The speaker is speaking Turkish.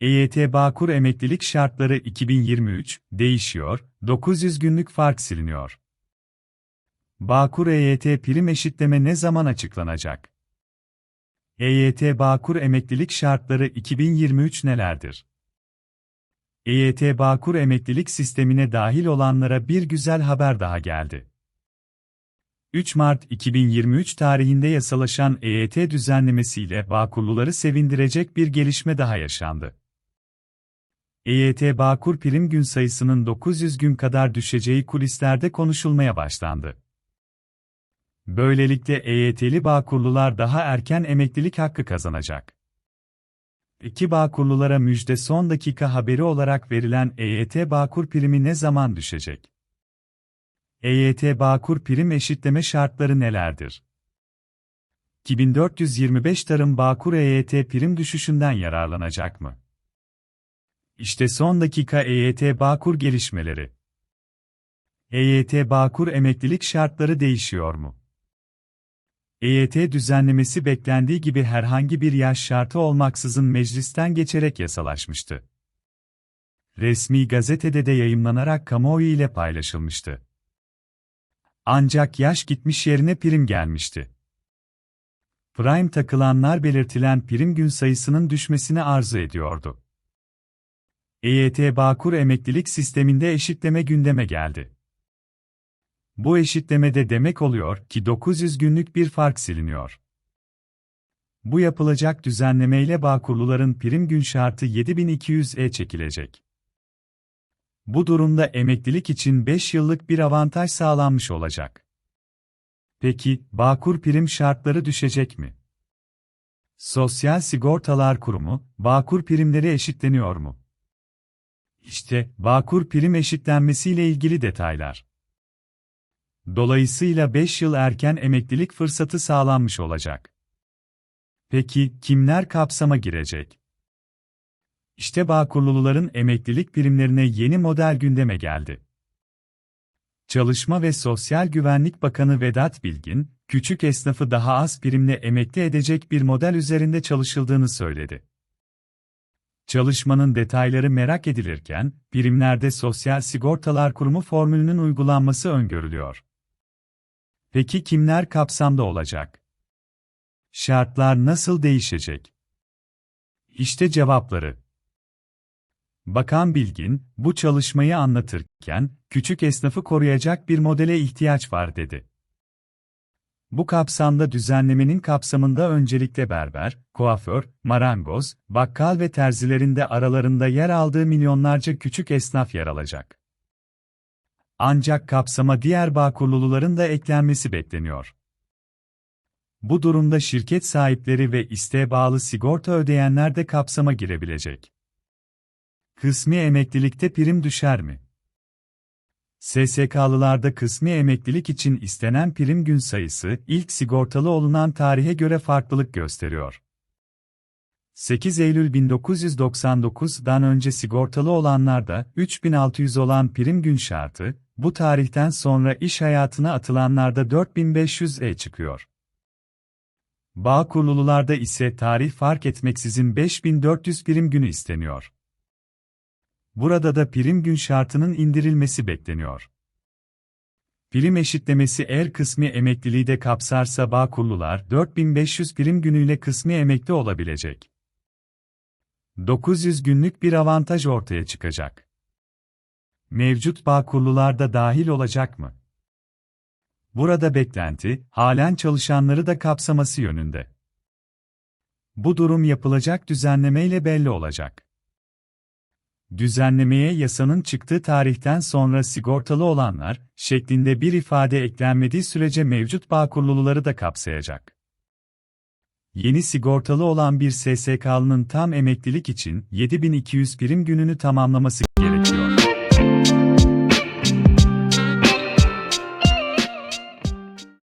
EYT Bağkur emeklilik şartları 2023 değişiyor, 900 günlük fark siliniyor. Bağkur EYT prim eşitleme ne zaman açıklanacak? EYT Bağkur emeklilik şartları 2023 nelerdir? EYT Bağkur emeklilik sistemine dahil olanlara bir güzel haber daha geldi. 3 Mart 2023 tarihinde yasalaşan EYT düzenlemesiyle Bağkurluları sevindirecek bir gelişme daha yaşandı. EYT Bağkur prim gün sayısının 900 gün kadar düşeceği kulislerde konuşulmaya başlandı. Böylelikle EYT'li Bağkurlular daha erken emeklilik hakkı kazanacak. İki Bağkurlulara müjde son dakika haberi olarak verilen EYT Bağkur primi ne zaman düşecek? EYT Bağkur prim eşitleme şartları nelerdir? 2425 Tarım Bağkur EYT prim düşüşünden yararlanacak mı? İşte son dakika EYT Bağkur gelişmeleri. EYT Bağkur emeklilik şartları değişiyor mu? EYT düzenlemesi beklendiği gibi herhangi bir yaş şartı olmaksızın meclisten geçerek yasalaşmıştı. Resmi gazetede de yayımlanarak kamuoyu ile paylaşılmıştı. Ancak yaş gitmiş yerine prim gelmişti. Prime takılanlar belirtilen prim gün sayısının düşmesini arzu ediyordu. EYT Bağkur emeklilik sisteminde eşitleme gündeme geldi. Bu eşitleme de demek oluyor ki 900 günlük bir fark siliniyor. Bu yapılacak düzenlemeyle Bağkurluların prim gün şartı 7200'e çekilecek. Bu durumda emeklilik için 5 yıllık bir avantaj sağlanmış olacak. Peki, Bağkur prim şartları düşecek mi? Sosyal Sigortalar Kurumu, Bağkur primleri eşitleniyor mu? İşte, Bağkur prim eşitlenmesiyle ilgili detaylar. Dolayısıyla 5 yıl erken emeklilik fırsatı sağlanmış olacak. Peki, kimler kapsama girecek? İşte Bağkurluların emeklilik primlerine yeni model gündeme geldi. Çalışma ve Sosyal Güvenlik Bakanı Vedat Bilgin, küçük esnafı daha az primle emekli edecek bir model üzerinde çalışıldığını söyledi. Çalışmanın detayları merak edilirken, primlerde Sosyal Sigortalar Kurumu formülünün uygulanması öngörülüyor. Peki kimler kapsamda olacak? Şartlar nasıl değişecek? İşte cevapları. Bakan Bilgin, bu çalışmayı anlatırken, küçük esnafı koruyacak bir modele ihtiyaç var dedi. Bu kapsamda düzenlemenin kapsamında öncelikle berber, kuaför, marangoz, bakkal ve terzilerin de aralarında yer aldığı milyonlarca küçük esnaf yer alacak. Ancak kapsama diğer Bağkurluluların da eklenmesi bekleniyor. Bu durumda şirket sahipleri ve isteğe bağlı sigorta ödeyenler de kapsama girebilecek. Kısmi emeklilikte prim düşer mi? SSK'lılarda kısmi emeklilik için istenen prim gün sayısı ilk sigortalı olunan tarihe göre farklılık gösteriyor. 8 Eylül 1999'dan önce sigortalı olanlarda 3600 olan prim gün şartı, bu tarihten sonra iş hayatına atılanlarda 4500'e çıkıyor. Bağ kurululularda ise tarih fark etmeksizin 5400 prim günü isteniyor. Burada da prim gün şartının indirilmesi bekleniyor. Prim eşitlemesi eğer kısmi emekliliği de kapsarsa Bağkurlular 4500 prim günüyle kısmi emekli olabilecek. 900 günlük bir avantaj ortaya çıkacak. Mevcut Bağkurlular da dahil olacak mı? Burada beklenti, halen çalışanları da kapsaması yönünde. Bu durum yapılacak düzenlemeyle belli olacak. Düzenlemeye yasanın çıktığı tarihten sonra sigortalı olanlar şeklinde bir ifade eklenmediği sürece mevcut Bağkurluluları da kapsayacak. Yeni sigortalı olan bir SSK'lının tam emeklilik için 7200 prim gününü tamamlaması gerekiyor.